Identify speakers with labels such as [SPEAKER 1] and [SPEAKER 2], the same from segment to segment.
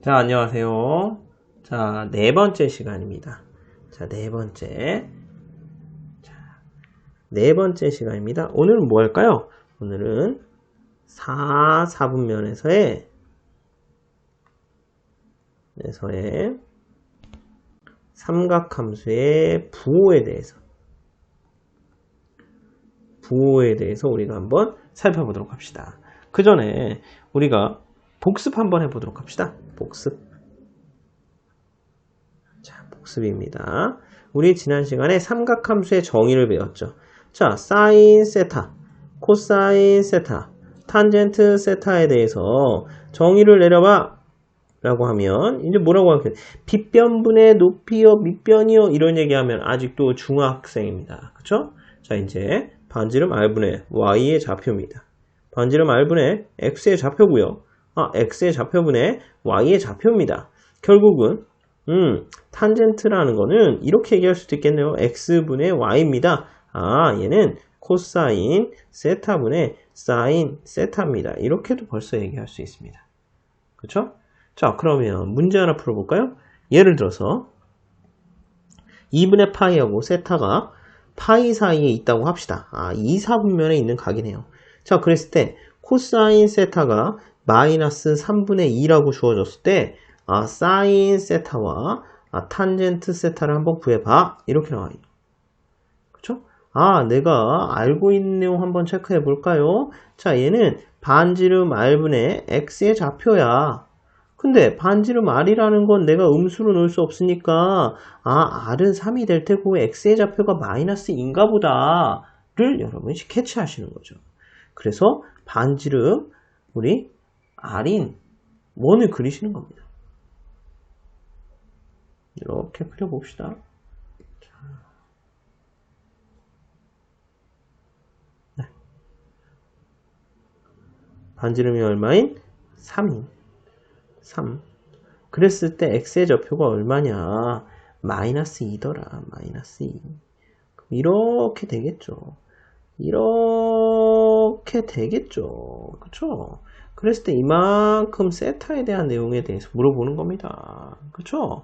[SPEAKER 1] 자, 안녕하세요. 자, 네 번째 시간입니다. 자, 네 번째. 자, 네 번째 시간입니다. 오늘은 뭐 할까요? 오늘은 4, 4분면에서의 에서의 삼각함수의 부호에 대해서 부호에 대해서 우리가 한번 살펴보도록 합시다. 그 전에 우리가 복습 한번 해보도록 합시다. 복습. 자, 복습입니다. 우리 지난 시간에 삼각함수의 정의를 배웠죠. 자, 사인 세타, 코사인 세타, 탄젠트 세타에 대해서 정의를 내려봐 라고 하면 이제 뭐라고 할까요? 빗변분의 높이요, 밑변이요 이런 얘기하면 아직도 중학생입니다. 그쵸? 자 이제 반지름 r분의 y의 좌표입니다. 반지름 r분의 x의 좌표고요. 아, x의 좌표분의 y의 좌표입니다. 결국은 음, 탄젠트라는 거는 이렇게 얘기할 수도 있겠네요. x분의 y입니다. 아, 얘는 코사인 세타분의 사인 세타입니다. 이렇게도 벌써 얘기할 수 있습니다. 그쵸? 자, 그러면 문제 하나 풀어볼까요? 예를 들어서 2분의 파이하고 세타가 파이 사이에 있다고 합시다. 아, 2, 4분면에 있는 각이네요. 자, 그랬을 때 코사인 세타가 마이너스 3분의 2라고 주어졌을 때 아, 사인 세타와 아, 탄젠트 세타를 한번 구해봐. 이렇게 나와요. 그쵸? 아, 내가 알고 있는 내용 한번 체크해 볼까요? 자, 얘는 반지름 r분의 x의 좌표야. 근데 반지름 r이라는 건 내가 음수로 놓을 수 없으니까 아 r은 3이 될 테고 x의 좌표가 마이너스 인가 보다를 여러분이 캐치하시는 거죠. 그래서 반지름 우리 r인 원을 그리시는 겁니다. 이렇게 그려봅시다. 네. 반지름이 얼마인? 3인 3. 그랬을 때 x의 좌표가 얼마냐? 마이너스 2더라. 마이너스 2. 이렇게 되겠죠. 이렇게 되겠죠. 그쵸? 그랬을 때 이만큼 세타에 대한 내용에 대해서 물어보는 겁니다. 그쵸?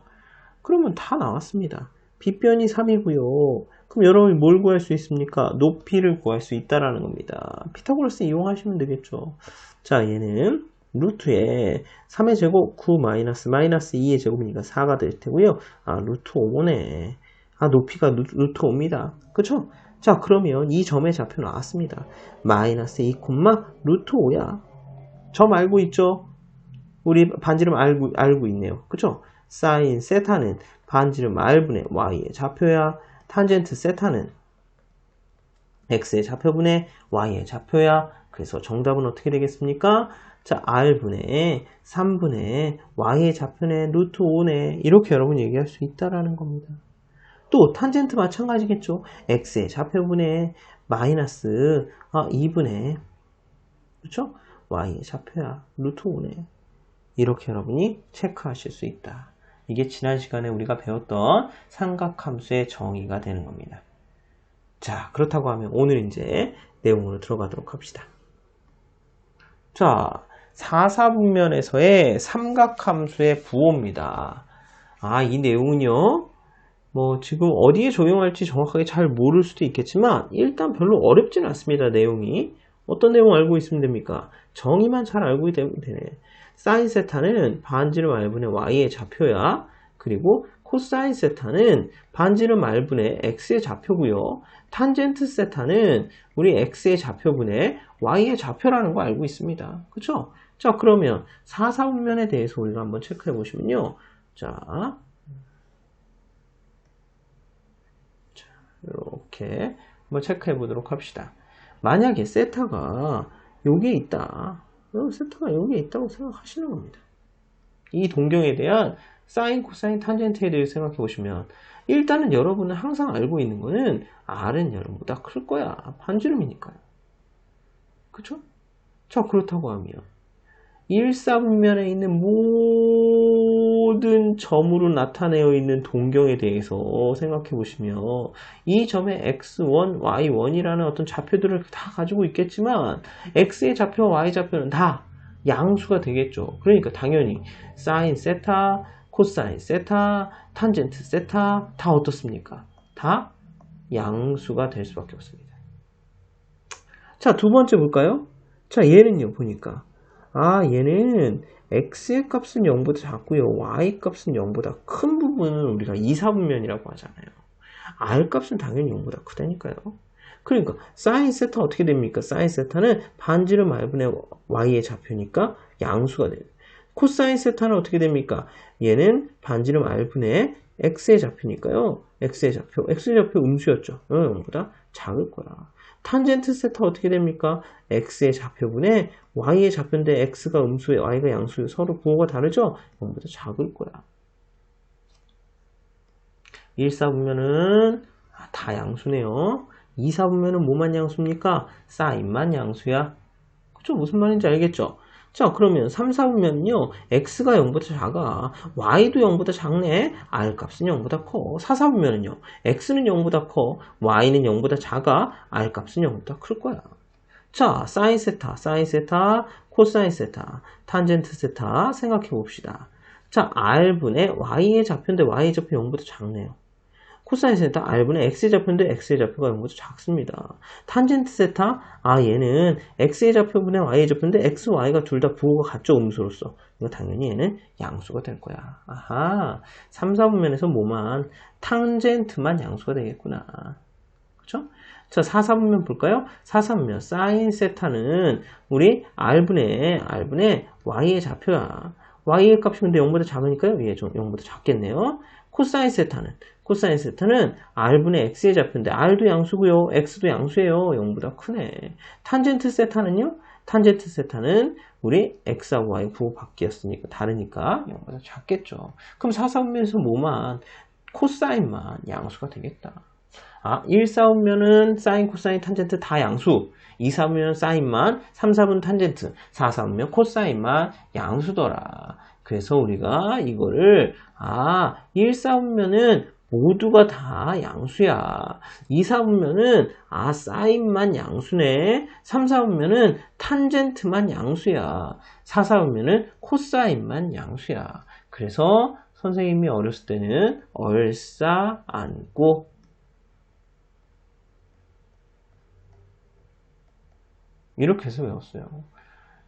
[SPEAKER 1] 그러면 다 나왔습니다. 빗변이 3이고요. 그럼 여러분이 뭘 구할 수 있습니까? 높이를 구할 수 있다라는 겁니다. 피타고라스 이용하시면 되겠죠. 자, 얘는 루트에 3의 제곱 9 마이너스 마이너스 2의 제곱이니까 4가 될 테고요. 아 루트 5네. 아 높이가 루, 루트 5입니다. 그쵸? 자 그러면 이 점의 좌표 나왔습니다. 마이너스 2 콤마 루트 5야. 점 알고 있죠? 우리 반지름 알고, 알고 있네요. 그쵸? 사인 세타는 반지름 r분의 y의 좌표야. 탄젠트 세타는 x의 좌표분의 y의 좌표야. 그래서 정답은 어떻게 되겠습니까? 자, r분의 3분의 y의 좌표네 루트 5네 이렇게 여러분 얘기할 수 있다라는 겁니다. 또 탄젠트 마찬가지겠죠. x의 좌표분의 마이너스 아, 2분의 그렇죠? y의 좌표야 루트 5네 이렇게 여러분이 체크하실 수 있다. 이게 지난 시간에 우리가 배웠던 삼각함수의 정의가 되는 겁니다. 자, 그렇다고 하면 오늘 이제 내용으로 들어가도록 합시다. 자, 4, 4분면에서의 삼각함수의 부호입니다. 아, 이 내용은요. 뭐 지금 어디에 적용할지 정확하게 잘 모를 수도 있겠지만 일단 별로 어렵진 않습니다. 내용이. 어떤 내용 알고 있으면 됩니까? 정의만 잘 알고 있으면 되네. 사인 세타는 반지름 r분의 y의 좌표야. 그리고 코사인 세타는 반지름 r분의 x의 좌표고요. 탄젠트 세타는 우리 x의 좌표분의 y의 좌표라는 거 알고 있습니다. 그쵸? 자, 그러면 4, 4분면에 대해서 우리가 한번 체크해 보시면요. 자, 이렇게 한번 체크해 보도록 합시다. 만약에 세타가 여기에 있다. 세타가 여기에 있다고 생각하시는 겁니다. 이 동경에 대한 사인, 코사인, 탄젠트에 대해 생각해 보시면 일단은 여러분은 항상 알고 있는 거는 R은 여러분보다 클 거야. 반지름이니까요. 그쵸? 자, 그렇다고 하면 1사분면에 있는 모 든 점으로 나타내어 있는 동경에 대해서 생각해 보시면 이 점의 x1, y1이라는 어떤 좌표들을 다 가지고 있겠지만 x의 좌표와 y 좌표는 다 양수가 되겠죠. 그러니까 당연히 사인 세타, 코사인 세타, 탄젠트 세타 다 어떻습니까? 다 양수가 될 수밖에 없습니다. 자, 두 번째 볼까요? 자, 얘는요, 보니까. 아, 얘는 x의 값은 0보다 작고요. y 값은 0보다 큰 부분은 우리가 2, 4분면이라고 하잖아요. r 값은 당연히 0보다 크다니까요. 그러니까 사인 세타 어떻게 됩니까? 사인 세타는 반지름 r분의 y의 좌표니까 양수가 돼요. 코사인 세타는 어떻게 됩니까? 얘는 반지름 r분의 x의 좌표니까요. x의 좌표, x의 좌표 음수였죠. 0보다 작을 거야. 탄젠트 세타 어떻게 됩니까? x의 좌표분의 y의 좌표인데 x가 음수에 y가 양수에 서로 부호가 다르죠? 0보다 작을 거야. 1, 4 보면은 아, 다 양수네요. 2, 4 보면은 뭐만 양수입니까? 사인만 양수야. 그쵸? 무슨 말인지 알겠죠? 자 그러면 3, 4 보면요 x가 0보다 작아 y도 0보다 작네 r 값은 0보다 커. 4, 4 보면은요 x는 0보다 커 y는 0보다 작아 r 값은 0보다 클 거야. 자 사인 세타 사인 세타 코사인 세타 탄젠트 세타 생각해 봅시다. 자 r분의 y의 좌표인데 y의 좌표 0보다 작네요 코사인 세타 r분의 x의 좌표인데 x의 좌표가 0보다 작습니다. 탄젠트 세타 아 얘는 x의 좌표분의 y의 좌표인데 x, y가 둘 다 부호가 같죠 음수로서 이거 당연히 얘는 양수가 될 거야. 아하 3, 4분면에서 뭐만 탄젠트만 양수가 되겠구나. 그쵸? 자, 4, 4분면 볼까요? 4, 4분면 사인 세타는 우리 r분의 r분의 y의 좌표야. y의 값이 근데 0보다 작으니까요. 얘좀 0보다 작겠네요. 코사인 세타는 코사인 세타는 r분의 x의 좌표인데 r도 양수고요. x도 양수예요. 0보다 크네. 탄젠트 세타는요. 탄젠트 세타는 우리 x하고 y 부호 바뀌었으니까 다르니까 0보다 작겠죠. 그럼 4사분면에서 뭐만 코사인만 양수가 되겠다. 아, 1, 4분면은 사인, 코사인, 탄젠트 다 양수. 2, 4분면 사인만, 3, 4분 탄젠트, 4, 4분면 코사인만 양수더라. 그래서 우리가 이거를 아 1, 4분면은 모두가 다 양수야. 2, 4분면은 아 사인만 양수네. 3, 4분면은 탄젠트만 양수야. 4, 4분면은 코사인만 양수야. 그래서 선생님이 어렸을 때는 얼싸 안고 이렇게 해서 외웠어요.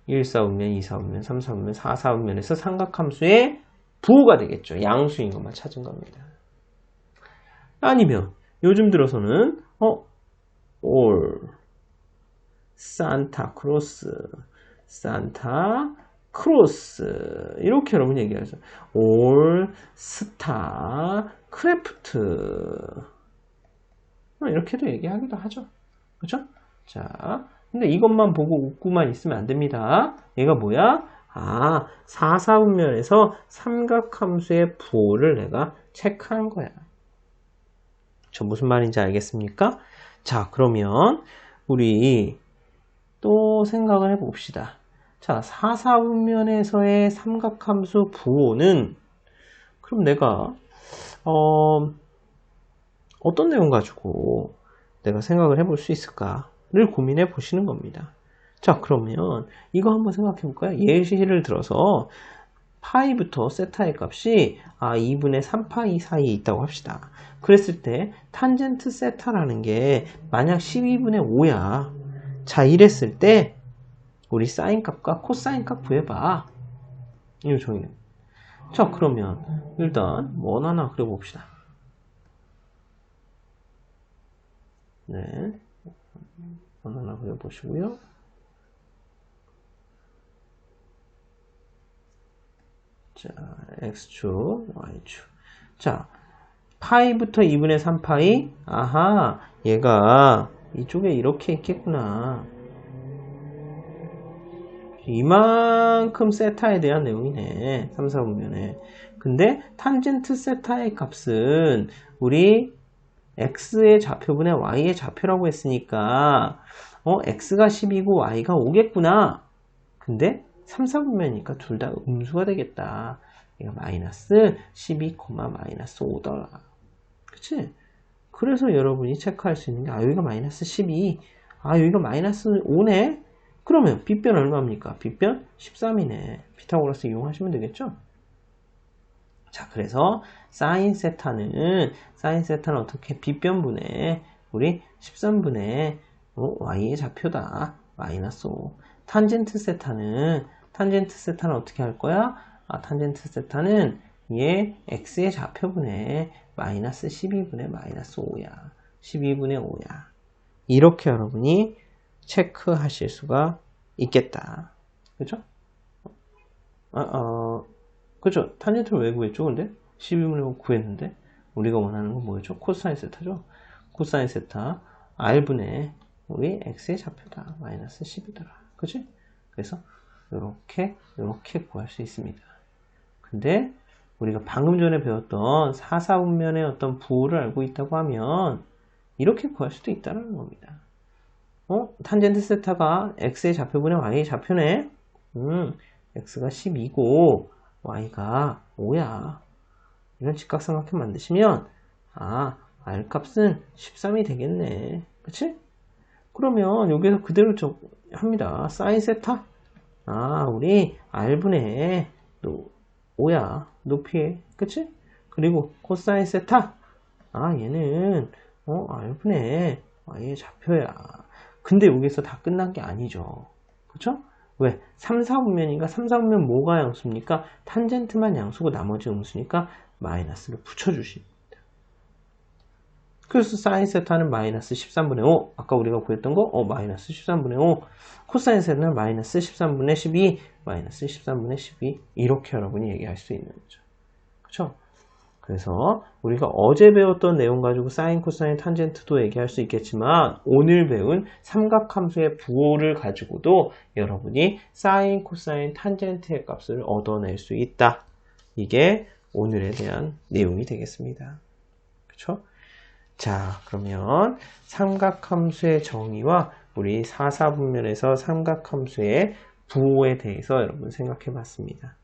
[SPEAKER 1] 1, 4분면, 2, 4분면, 3, 4분면, 4, 4분면에서 삼각함수의 부호가 되겠죠. 양수인 것만 찾은 겁니다. 아니면 요즘 들어서는 어, 올, 산타 크로스, 산타 크로스 이렇게 여러분 얘기하죠. 올, 스타, 크래프트 뭐 이렇게도 얘기하기도 하죠. 그렇죠? 자, 근데 이것만 보고 웃고만 있으면 안 됩니다. 얘가 뭐야? 아, 4, 4분면에서 삼각함수의 부호를 내가 체크한 거야. 저 무슨 말인지 알겠습니까? 자, 그러면 우리 또 생각을 해봅시다. 자, 4, 4분면에서의 삼각함수 부호는 그럼 내가 어, 어떤 내용 가지고 내가 생각을 해볼 수 있을까 를 고민해 보시는 겁니다. 자, 그러면 이거 한번 생각해 볼까요? 예시를 들어서 파이부터 세타의 값이 아 2분의 3파이 사이에 있다고 합시다. 그랬을 때 탄젠트 세타라는 게 만약 12분의 5야. 자 이랬을 때 우리 사인 값과 코사인 값 구해봐. 이거 정의는. 자 그러면 일단 원 하나 그려봅시다. 네. 원 하나 그려보시고요. 자, x축, y축. 자, 파이부터 2분의 3파이. 아하, 얘가 이쪽에 이렇게 있겠구나. 이만큼 세타에 대한 내용이네. 3, 4분면에. 근데 탄젠트 세타의 값은 우리 x의 좌표분의 y의 좌표라고 했으니까 어, x가 10이고 y가 5겠구나. 근데 3, 4분면이니까 둘 다 음수가 되겠다. 이거 마이너스 12, 마이너스 5더라. 그치? 그래서 여러분이 체크할 수 있는 게, 아, 여기가 마이너스 12. 아, 여기가 마이너스 5네? 그러면 빗변 얼마입니까? 빗변 13이네. 피타고라스 이용하시면 되겠죠? 자, 그래서 사인 세타는 사인 세타는 어떻게 빗변분의 우리 13분의 어, y의 좌표다. 마이너스 5. 탄젠트 세타는 탄젠트 세타는 어떻게 할 거야? 아, 탄젠트 세타는 얘 x의 좌표분의 마이너스 12분의 마이너스 5야. 12분의 5야. 이렇게 여러분이 체크하실 수가 있겠다. 그죠? 아, 어, 그죠? 탄젠트를 왜 구했죠? 근데 12분의 5 구했는데 우리가 원하는 건 뭐였죠? 코사인 세타죠? 코사인 세타 r분의 우리 x의 좌표다. 마이너스 10이더라. 그치? 그래서 이렇게 이렇게 구할 수 있습니다. 근데 우리가 방금 전에 배웠던 4, 4분면의 어떤 부호를 알고 있다고 하면 이렇게 구할 수도 있다는 겁니다. 어? 탄젠트 세타가 x의 좌표분의 y의 좌표네. 음, x가 12고 y가 5야. 이런 직각삼각형 만드시면 아, r 값은 13이 되겠네. 그치? 그러면 여기서 그대로 적 합니다. 사인 세타. 아, 우리 r분의 5야. 높이에. 그치? 그리고 코사인 세타. 아, 얘는 어, r분의 y의 좌표야. 근데 여기서 다 끝난 게 아니죠. 그쵸? 왜? 3, 4분면인가? 3, 4분면 뭐가 양수입니까? 탄젠트만 양수고 나머지 음수니까 마이너스를 붙여주십니다. 그래서 사인 세타는 마이너스 13분의 5. 아까 우리가 구했던 거, 어, 마이너스 13분의 5. 코사인 세타는 마이너스 13분의 12, 마이너스 13분의 12. 이렇게 여러분이 얘기할 수 있는 거죠. 그쵸? 그래서 우리가 어제 배웠던 내용 가지고 사인, 코사인, 탄젠트도 얘기할 수 있겠지만 오늘 배운 삼각함수의 부호를 가지고도 여러분이 사인, 코사인, 탄젠트의 값을 얻어낼 수 있다. 이게 오늘에 대한 내용이 되겠습니다. 그렇죠? 자, 그러면 삼각함수의 정의와 우리 4, 4분면에서 삼각함수의 부호에 대해서 여러분 생각해 봤습니다.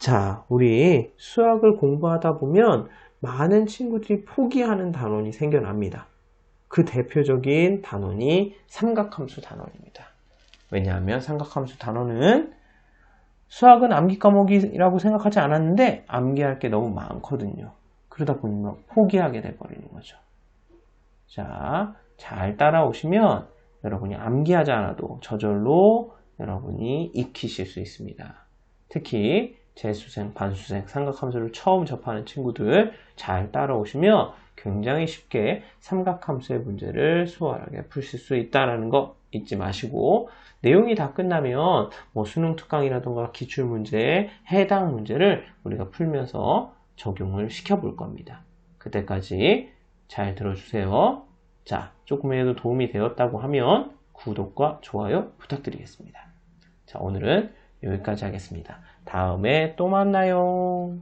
[SPEAKER 1] 자, 우리 수학을 공부하다 보면 많은 친구들이 포기하는 단원이 생겨납니다. 그 대표적인 단원이 삼각함수 단원입니다. 왜냐하면 삼각함수 단원은 수학은 암기 과목이라고 생각하지 않았는데 암기할 게 너무 많거든요. 그러다 보면 포기하게 돼버리는 거죠. 자, 잘 따라오시면 여러분이 암기하지 않아도 저절로 여러분이 익히실 수 있습니다. 특히 재수생, 반수생, 삼각함수를 처음 접하는 친구들 잘 따라오시면 굉장히 쉽게 삼각함수의 문제를 수월하게 푸실 수 있다는 거 잊지 마시고 내용이 다 끝나면 뭐 수능 특강이라던가 기출문제에 해당 문제를 우리가 풀면서 적용을 시켜 볼 겁니다. 그때까지 잘 들어주세요. 자, 조금이라도 도움이 되었다고 하면 구독과 좋아요 부탁드리겠습니다. 자, 오늘은 여기까지 하겠습니다. 다음에 또 만나요.